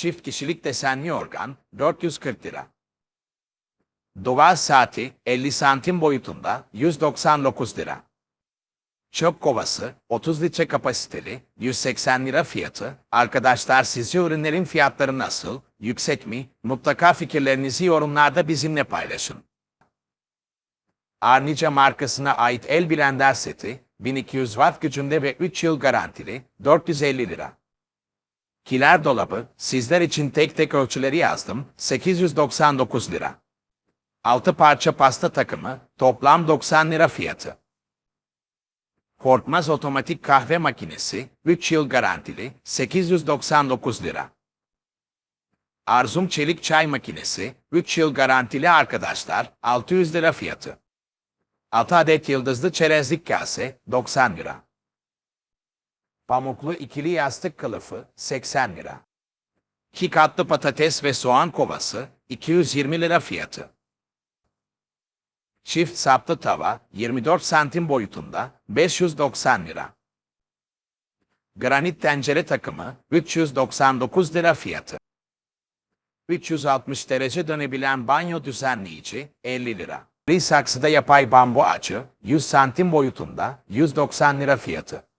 Çift kişilik desenli organ 440 lira. Duvar saati 50 santim boyutunda 199 lira. Çöp kovası 30 litre kapasiteli 180 lira fiyatı. Arkadaşlar sizce ürünlerin fiyatları nasıl? Yüksek mi? Mutlaka fikirlerinizi yorumlarda bizimle paylaşın. Arnica markasına ait el blender seti 1200 watt gücünde ve 3 yıl garantili 450 lira. Kiler dolabı sizler için tek tek ölçüleri yazdım 899 lira. 6 parça pasta takımı toplam 90 lira fiyatı. Korkmaz otomatik kahve makinesi 3 yıl garantili 899 lira. Arzum çelik çay makinesi 3 yıl garantili arkadaşlar 600 lira fiyatı. 6 adet yıldızlı çerezlik kase 90 lira. Pamuklu ikili yastık kılıfı 80 lira. 2 katlı patates ve soğan kovası 220 lira fiyatı. Çift saplı tava 24 santim boyutunda 590 lira. Granit tencere takımı 399 lira fiyatı. 360 derece dönebilen banyo düzenleyici 50 lira. Bir saksıda yapay bambu ağacı 100 santim boyutunda 190 lira fiyatı.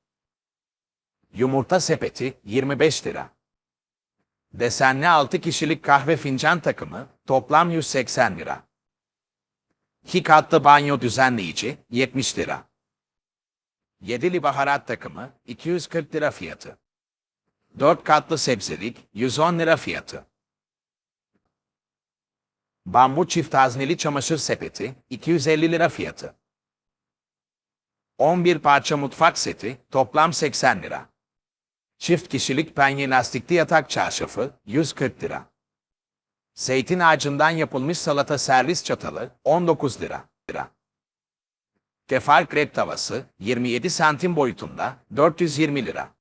Yumurta sepeti 25 lira. Desenli 6 kişilik kahve fincan takımı toplam 180 lira. 2 katlı banyo düzenleyici 70 lira. Yedili baharat takımı 240 lira fiyatı. 4 katlı sebzelik 110 lira fiyatı. Bambu çift hazneli çamaşır sepeti 250 lira fiyatı. 11 parça mutfak seti toplam 80 lira. Çift kişilik penye lastikli yatak çarşafı 140 lira. Zeytin ağacından yapılmış salata servis çatalı 19 lira. lira. Tefal krep tavası 27 santim boyutunda 420 lira.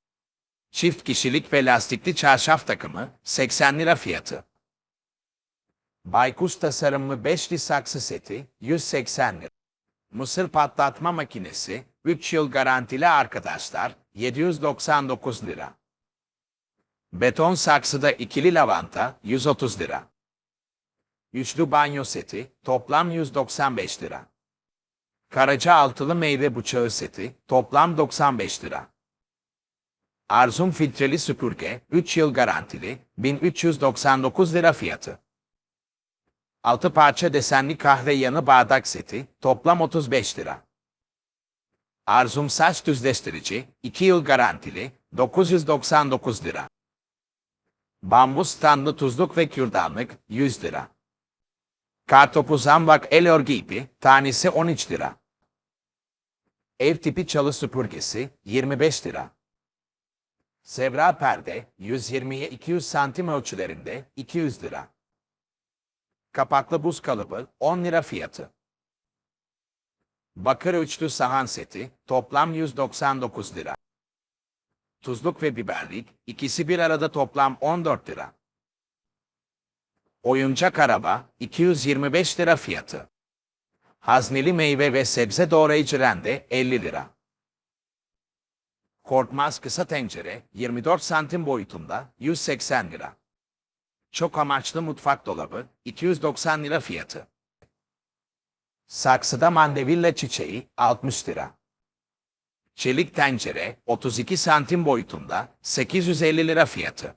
Çift kişilik ve lastikli çarşaf takımı 80 lira fiyatı. Baykuş tasarımlı beşli saksı seti 180 lira. Mısır patlatma makinesi 3 yıl garantili arkadaşlar 799 lira. Beton saksıda ikili lavanta 130 lira. Üçlü banyo seti toplam 195 lira. Karaca altılı meyve bıçağı seti toplam 95 lira. Arzum filtreli süpürge 3 yıl garantili 1399 lira fiyatı. 6 parça desenli kahve yanı bardak seti toplam 35 lira. Arzum saç düzleştirici 2 yıl garantili 999 lira. Bambu standlı tuzluk ve kürdanlık 100 lira. Kartopu zambak el örgü tanesi 13 lira. Ev tipi çalı süpürgesi 25 lira. Zebra perde 120'ye 200 santim ölçülerinde 200 lira. Kapaklı buz kalıbı 10 lira fiyatı. Bakır üçlü sahan seti toplam 199 lira. Tuzluk ve biberlik ikisi bir arada toplam 14 lira. Oyuncak araba 225 lira fiyatı. Hazneli meyve ve sebze doğrayıcı rende 50 lira. Korkmaz kısa tencere 24 santim boyutunda 180 lira. Çok amaçlı mutfak dolabı 290 lira fiyatı. Saksıda mandevilla çiçeği 60 lira. Çelik tencere 32 santim boyutunda 850 lira fiyatı.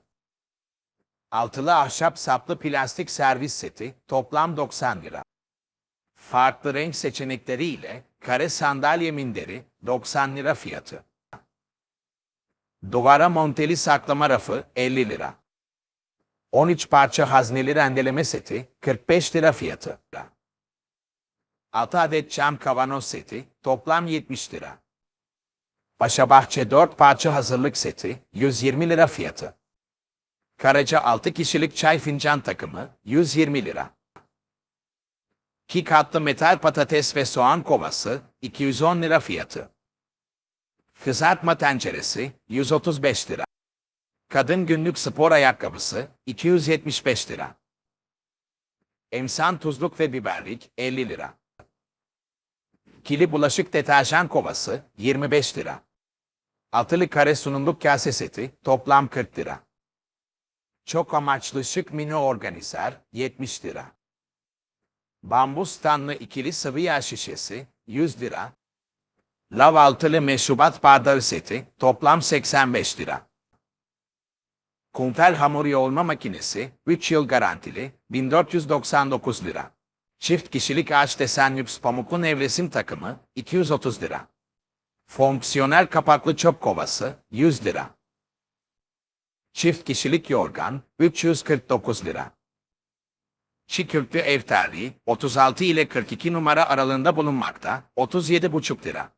Altılı ahşap saplı plastik servis seti toplam 90 lira. Farklı renk seçenekleriyle kare sandalye minderi 90 lira fiyatı. Duvara monteli saklama rafı 50 lira. 13 parça hazneli rendeleme seti 45 lira fiyatı. 6 adet cam kavanoz seti toplam 70 lira. Paşa Bahçe 4 parça hazırlık seti 120 lira fiyatı. Karaca 6 kişilik çay fincan takımı 120 lira. 2 katlı metal patates ve soğan kovası 210 lira fiyatı. Kızartma tenceresi 135 lira. Kadın günlük spor ayakkabısı 275 lira. Emsan tuzluk ve biberlik 50 lira. Kili bulaşık deterjan kovası 25 lira. Altılı kare sunumluk kase seti toplam 40 lira. Çok amaçlı şık mini organizer 70 lira. Bambu standlı ikili sıvı yağ şişesi 100 lira. Lav altılı meşrubat bardağı seti toplam 85 lira. Kuntel hamur yoğurma makinesi 3 yıl garantili 1499 lira. Çift kişilik ağaç desen lüks pamuklu nevresim takımı 230 lira. Fonksiyonel kapaklı çöp kovası 100 lira. Çift kişilik yorgan 349 lira. Çikürtlü ev terliği 36 ile 42 numara aralığında bulunmakta 37,5 lira.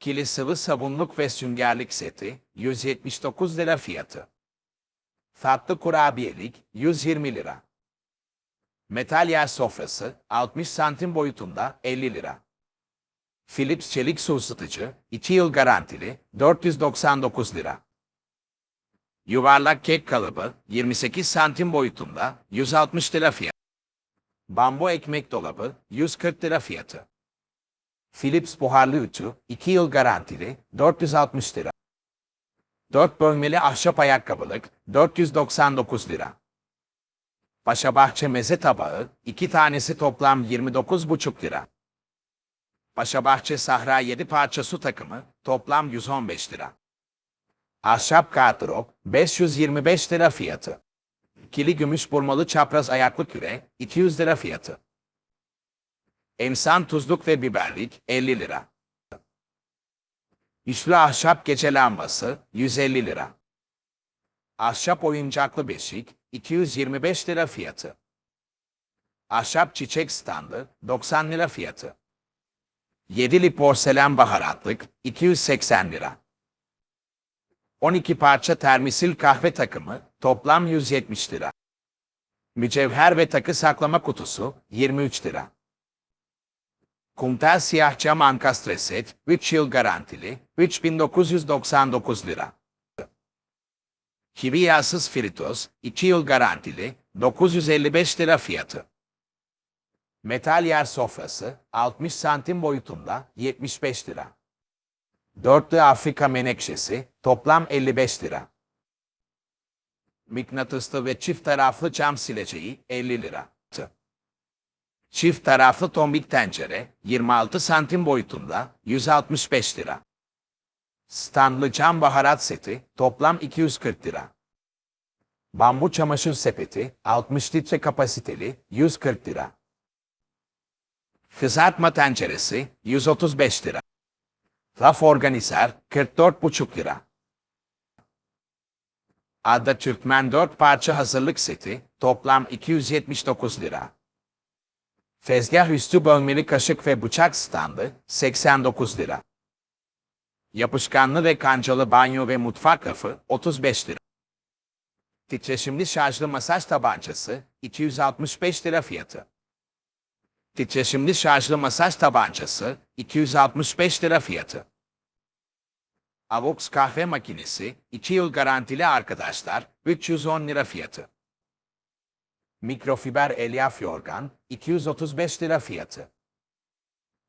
Kili sıvı sabunluk ve süngerlik seti 179 lira fiyatı. Tatlı kurabiyelik 120 lira. Metal yer sofrası 60 santim boyutunda 50 lira. Philips çelik su ısıtıcı 2 yıl garantili 499 lira. Yuvarlak kek kalıbı 28 santim boyutunda 160 lira fiyatı. Bambu ekmek dolabı 140 lira fiyatı. Philips buharlı ütü 2 yıl garantili 460 lira. 4 bölmeli ahşap ayakkabılık 499 lira. Paşabahçe meze tabağı 2 tanesi toplam 29,5 lira. Paşabahçe Sahra 7 parça su takımı toplam 115 lira. Ahşap gardırop 525 lira fiyatı. Kili gümüş burmalı çapraz ayaklı küre 200 lira fiyatı. Emsan tuzluk ve biberlik 50 lira. Üçlü ahşap gece lambası 150 lira. Ahşap oyuncaklı beşik 225 lira fiyatı. Ahşap çiçek standı 90 lira fiyatı. Yedili porselen baharatlık 280 lira. 12 parça termisil kahve takımı toplam 170 lira. Mücevher ve takı saklama kutusu 23 lira. Kumtel siyah cam ankastre set 3 yıl garantili 3999 lira. Kivi yağsız fritöz 2 yıl garantili 955 lira fiyatı. Metal yer sofrası 60 santim boyutunda 75 lira. Dörtlü Afrika menekşesi toplam 55 lira. Mıknatıslı ve çift taraflı cam sileceği 50 lira. Çift taraflı tombik tencere 26 santim boyutunda 165 lira. Standlı cam baharat seti toplam 240 lira. Bambu çamaşır sepeti 60 litre kapasiteli 140 lira. Kızartma tenceresi 135 lira. Raf organizer 44,5 lira. Adda Türkmen 4 parça hazırlık seti toplam 279 lira. Tezgah üstü bölmeli kaşık ve bıçak standı 89 lira. Yapışkanlı ve kancalı banyo ve mutfak rafı 35 lira. Titreşimli şarjlı masaj tabancası 265 lira fiyatı. Titreşimli şarjlı masaj tabancası 265 lira fiyatı. Avox kahve makinesi 2 yıl garantili arkadaşlar 310 lira fiyatı. Mikrofiber elyaf yorgan 235 lira fiyatı.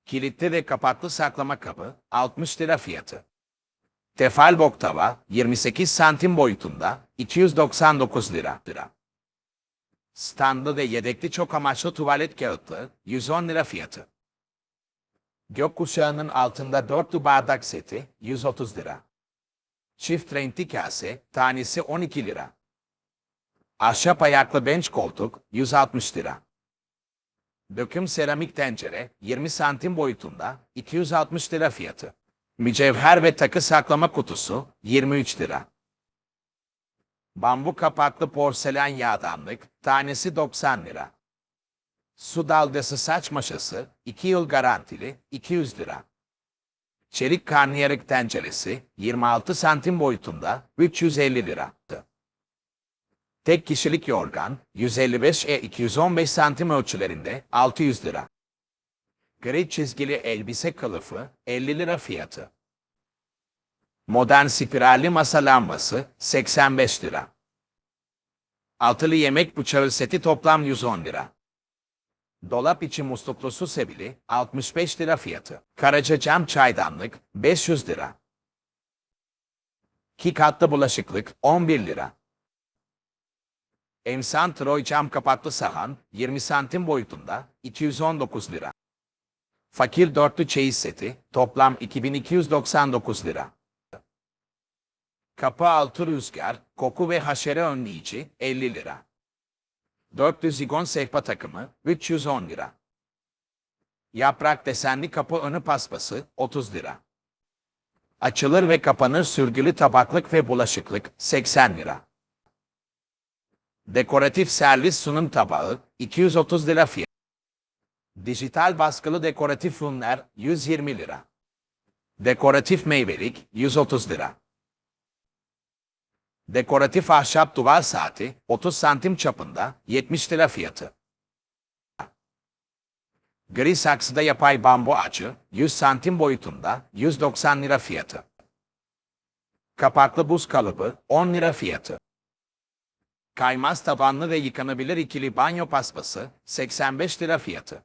Kilitli ve kapaklı saklama kabı 60 lira fiyatı. Tefal bok tava 28 santim boyutunda 299 lira. lira. Standlı ve yedekli çok amaçlı tuvalet kağıtlı 110 lira fiyatı. Gökkuşağının altında dörtlü bardak seti 130 lira. Çift renkli kase tanesi 12 lira. Ahşap ayaklı bench koltuk 160 lira. Döküm seramik tencere 20 santim boyutunda 260 lira fiyatı. Mücevher ve takı saklama kutusu 23 lira. Bambu kapaklı porselen yağdanlık tanesi 90 lira. Su dalgası saç maşası 2 yıl garantili 200 lira. Çelik karnıyarık tenceresi 26 santim boyutunda 350 lira. Tek kişilik yorgan 155 e 215 santim ölçülerinde 600 lira. Gri çizgili elbise kılıfı 50 lira fiyatı. Modern spiralli masa lambası 85 lira. Altılı yemek bıçağı seti toplam 110 lira. Dolap içi musluklu su sebili 65 lira fiyatı. Karaca cam çaydanlık 500 lira. İki katlı bulaşıklık 11 lira. Emsan Troy cam kapaklı sahan 20 santim boyutunda 219 lira. Fakir dörtlü çeyiz seti toplam 2299 lira. Kapı altı rüzgar, koku ve haşere önleyici 50 lira. Dörtlü zigon sehpa takımı 310 lira. Yaprak desenli kapı önü paspası 30 lira. Açılır ve kapanır sürgülü tabaklık ve bulaşıklık 80 lira. Dekoratif servis sunum tabağı 230 lira fiyat. Dijital baskılı dekoratif ürünler 120 lira. Dekoratif meyvelik 130 lira. Dekoratif ahşap duvar saati 30 santim çapında 70 lira fiyatı. Gri saksıda yapay bambu ağacı 100 santim boyutunda 190 lira fiyatı. Kapaklı buz kalıbı 10 lira fiyatı. Kaymaz tabanlı ve yıkanabilir ikili banyo paspası 85 lira fiyatı.